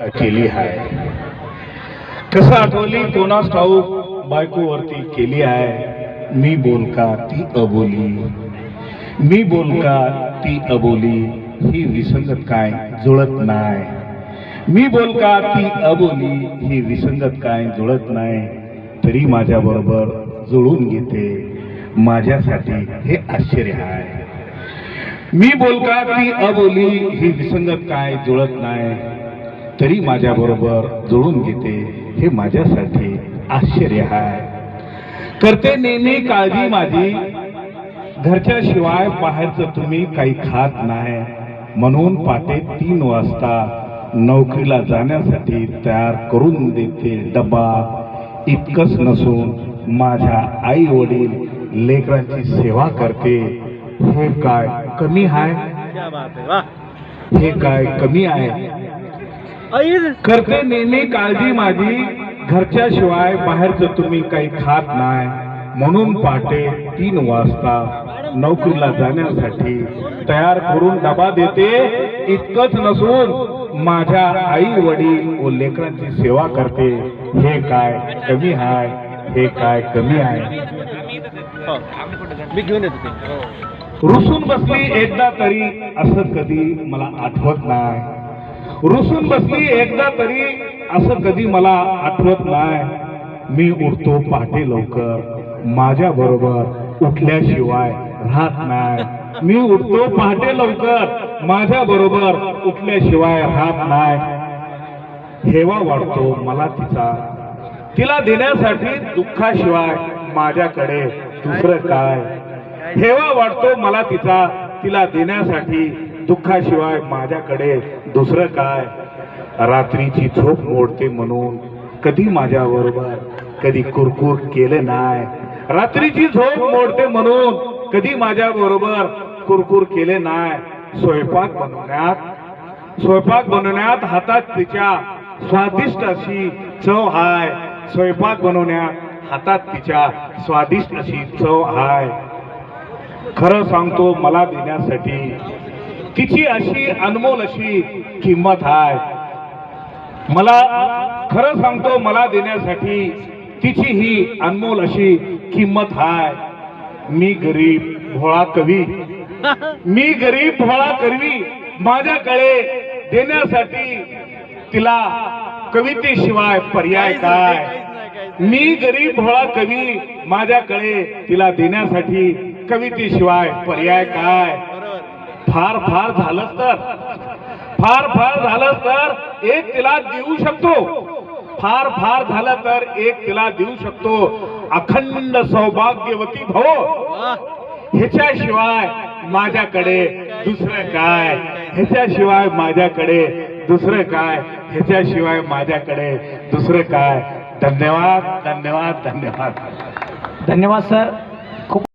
केली आहे. कसं आठवली? कोणास ठाऊक? बायकोवरती केली आहे. मी बोलका ती अबोली? मी बोलका ती अबोली? ही विसंगत काय जुळत नाही. मी बोलका ती अबोली? ही विसंगत काय जुळत नाही. तरी माझ्या बरोबर जुळून घेते. माझ्यासाठी हे आश्चर्य आहे. मी बोलका ती अबोली? ही विसंगत काय जुळत नाही. तरी माझ्या बरोबर जुळून घेते. हे माझ्यासाठी आश्चर्य आहे करते नेहमी काळजी माझी. घरच्या शिवाय बाहेरचं तुम्ही काही खात नाही. म्हणून पाटे तीन वाजता नोकरीला जाण्यासाठी तयार करून देते डबा. इतकंच नसून माझ्या आई वडील लेकरांची सेवा करते. हे काय कमी आहे है हे काय कमी आहे? करते नेहमी काळजी माझी घरच्या शिवाय बाहेरचं तुम्ही काही खात नाही. म्हणून पहाटे तीन वाजता नोकरीला जाण्यासाठी तयार करून डबा देते. इतकंच नसून माझ्या आई वडील व लेकरांची सेवा करते. हे काय कमी आहे हे काय कमी आहे हो. मी घेऊन येतो ते. रुसून बसली एकदा तरी असं कधी मला आठवत नाही. रुसून बसली एकदा तरी असं कधी मला आठवत नाही. मी उठतो पहाटे लवकर माझ्या बरोबर उठल्याशिवाय राहत नाही. मी उठतो पहाटे लवकर माझ्या बरोबर उठल्याशिवाय राहत नाही. हेवा वाढतो मला तिचा. तिला देण्यासाठी दुःखाशिवाय माझ्याकडे दुसरं काय? हेवा वाटतो मला तिचा. तिला देण्यासाठी दुःखाशिवाय माझ्याकडे दुसरं काय? रात्रीची झोप मोडते म्हणून कधी माझ्याबरोबर कधी कुरकुर केले नाही. रात्रीची झोप मोडते म्हणून कधी माझ्या बरोबर कुरकुर केले नाही. स्वयंपाक बनवण्यात स्वयंपाक बनवण्यात हातात तिच्या स्वादिष्ट अशी चव हाय. स्वयंपाक बनवण्यात हातात तिच्या स्वादिष्ट अशी चव हाय. खरं सांगतो मला देण्यासाठी तिची अशी अनमोल अशी किंमत आहे मला खरं सांगतो मला देण्यासाठी तिची ही अनमोल अशी किंमत आहे मी गरीब भोळा कवी. मी गरीब भोळा करवी माझ्याकडे देण्यासाठी तिला कवितेशिवाय पर्याय काय? मी गरीब भोळा कवी. माझ्याकडे तिला देण्यासाठी कवितेशिवाय पर्याय काय? फार फार झालंच तर. फार फार झालं तर एक तिला देऊ शकतो. फार फार झालं तर एक तिला देऊ शकतो. अखंड सौभाग्यवती भव. ह्याच्याशिवाय माझ्याकडे दुसरं काय? ह्याच्याशिवाय माझ्याकडे दुसरं काय? ह्याच्याशिवाय माझ्याकडे दुसरं काय? धन्यवाद धन्यवाद धन्यवाद. धन्यवाद सर